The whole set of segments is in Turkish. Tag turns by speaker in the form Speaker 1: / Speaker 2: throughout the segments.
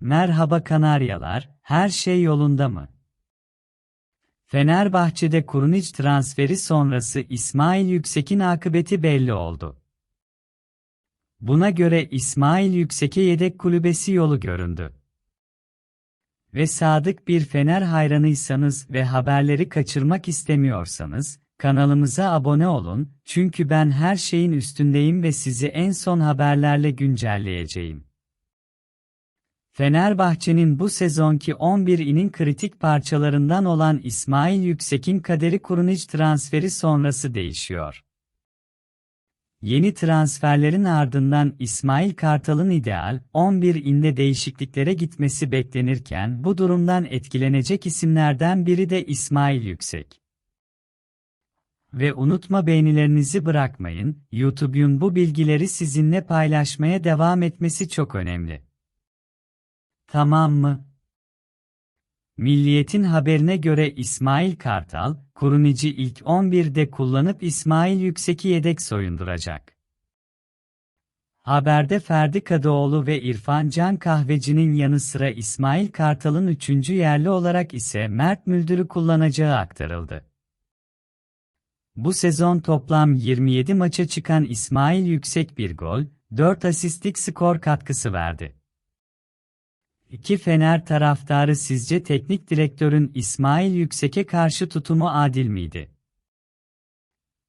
Speaker 1: Merhaba Kanaryalar, her şey yolunda mı? Fenerbahçe'de Kurunic transferi sonrası İsmail Yüksek'in akıbeti belli oldu. Buna göre İsmail Yüksek'e yedek kulübesi yolu göründü. Ve sadık bir Fener hayranıysanız ve haberleri kaçırmak istemiyorsanız, kanalımıza abone olun, çünkü ben her şeyin üstündeyim ve sizi en son haberlerle güncelleyeceğim. Fenerbahçe'nin bu sezonki 11'inin kritik parçalarından olan İsmail Yüksek'in kaderi Kurunic transferi sonrası değişiyor. Yeni transferlerin ardından İsmail Kartal'ın ideal 11'inde değişikliklere gitmesi beklenirken bu durumdan etkilenecek isimlerden biri de İsmail Yüksek. Ve unutma beğenilerinizi bırakmayın, YouTube'un bu bilgileri sizinle paylaşmaya devam etmesi çok önemli. Tamam mı? Milliyet'in haberine göre İsmail Kartal, Kurunici ilk 11'de kullanıp İsmail Yüksek'i yedek soyunduracak. Haberde Ferdi Kadıoğlu ve İrfan Can Kahveci'nin yanı sıra İsmail Kartal'ın üçüncü yerli olarak ise Mert Müldür'ü kullanacağı aktarıldı. Bu sezon toplam 27 maça çıkan İsmail Yüksek bir gol, 4 asistlik skor katkısı verdi. İki Fener taraftarı sizce teknik direktörün İsmail Yüksek'e karşı tutumu adil miydi?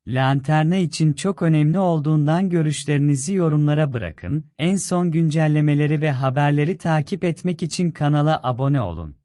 Speaker 1: Lanterna için çok önemli olduğundan görüşlerinizi yorumlara bırakın. En son güncellemeleri ve haberleri takip etmek için kanala abone olun.